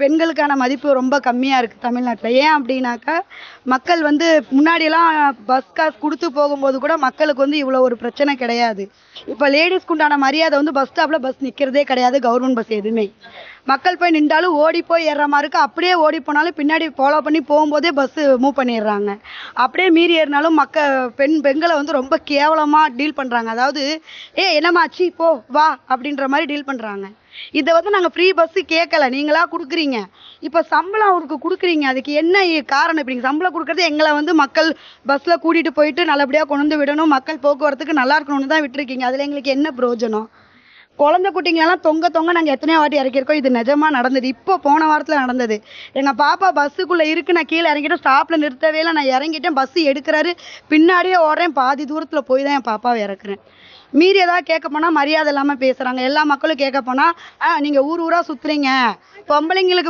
பெண்களுக்கான மதிப்பு ரொம்ப கம்மியாக இருக்குது தமிழ்நாட்டில். ஏன் அப்படின்னாக்கா மக்கள் வந்து முன்னாடியெல்லாம் பஸ் காசு கொடுத்து போகும்போது கூட மக்களுக்கு வந்து இவ்வளோ ஒரு பிரச்சனை கிடையாது. இப்போ லேடிஸ்க்கு உண்டான மரியாதை வந்து பஸ் ஸ்டாப்பில் பஸ் நிற்கிறதே கிடையாது கவர்மெண்ட் பஸ் எதுவுமே. மக்கள் போய் நின்றாலும் ஓடி போய் ஏறுற மாதிரி இருக்குது அப்படியே ஓடி போனாலும் பின்னாடி ஃபாலோ பண்ணி போகும்போதே பஸ்ஸு மூவ் பண்ணிடுறாங்க. அப்படியே மீறி ஏறினாலும் மக்க பெண் பெண்களை வந்து ரொம்ப கேவலமாக டீல் பண்ணுறாங்க அதாவது ஏ என்னமாச்சு போ வா அப்படின்ற மாதிரி டீல் பண்ணுறாங்க இதை வந்து நாங்கள் ஃப்ரீ பஸ்ஸு கேட்கல நீங்களா கொடுக்குறீங்க. இப்போ சம்பளம் அவருக்கு கொடுக்குறீங்க. அதுக்கு என்ன காரணம் இப்போ நீங்கள் சம்பளம் கொடுக்குறது எங்களை வந்து மக்கள் பஸ்ஸில் கூட்டிகிட்டு போயிட்டு நல்லபடியாக கொண்டு வந்து விடணும். மக்கள் போக்குவரத்துக்கு நல்லா இருக்கணும்னு தான் விட்டுருக்கீங்க. அதில் எங்களுக்கு என்ன பிரயோஜனம்? குழந்தை குட்டிங்களெல்லாம் தொங்க தொங்க நாங்கள் எத்தனையோ வாட்டி இறக்கியிருக்கோம். இது நிஜமா நடந்தது. இப்போ போன வாரத்தில் நடந்தது. எங்கள் பாப்பா பஸ்ஸுக்குள்ளே இருக்கு. நான் கீழே இறங்கிட்டேன். ஸ்டாப்பில் நிறுத்தவே இல்லை. நான் இறங்கிட்டேன். பஸ்ஸு எடுக்கிறாரு. பின்னாடியே ஓடுறேன். பாதி தூரத்தில் போய் தான் என் பாப்பாவை இறக்குறேன். மீறி ஏதாவது கேட்க போனால் மரியாதை இல்லாமல் பேசுகிறாங்க எல்லா மக்களும் கேட்க போனால் நீங்கள் ஊர் ஊராக சுற்றுறீங்க பொம்பளைங்களுக்கு